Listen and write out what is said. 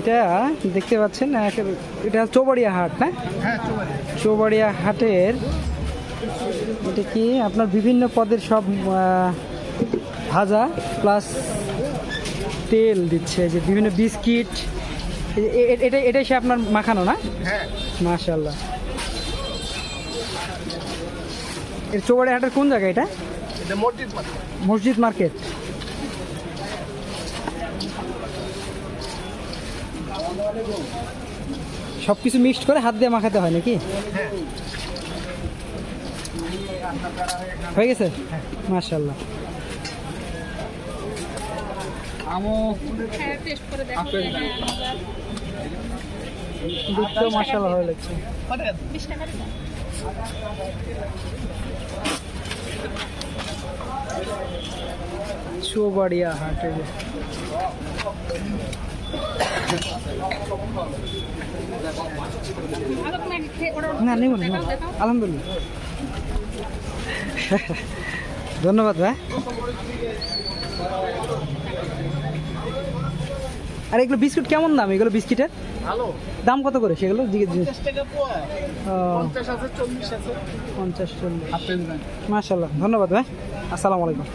এটা দেখতে পাচ্ছেন এটা চৌবাড়িয়া হাট না? হ্যাঁ চৌবাড়িয়া। হাটের এটা কি আপনার বিভিন্ন পদের সব ভাজা প্লাস তেল দিচ্ছে যে বিভিন্ন বিস্কিট এটা এটাই সে আপনার মাখানো না? হ্যাঁ। মাশাল্লাহ এর চৌবাড়িয়া হাটের কোন জায়গা এটা? এটা মসজিদ মার্কেট। সব কিছু মিক্সড করে হাত দিয়ে মাখাতে হয় নাকি? হ্যাঁ গেছে। দেখতেও মাশাল্লাহ ভালো লাগছে। হাটে ভালো করে আগে খেয়ে ওরা- না নেব। আলহামদুলিল্লাহ। ধন্যবাদ ভাই। আর এগুলো বিস্কুট কেমন দাম? এগুলো বিস্কিটের? দাম কত করে সেগুলো? পঞ্চাশ চল্লিশ মাশাল্লাহ ধন্যবাদ ভাই। আসসালামু আলাইকুম।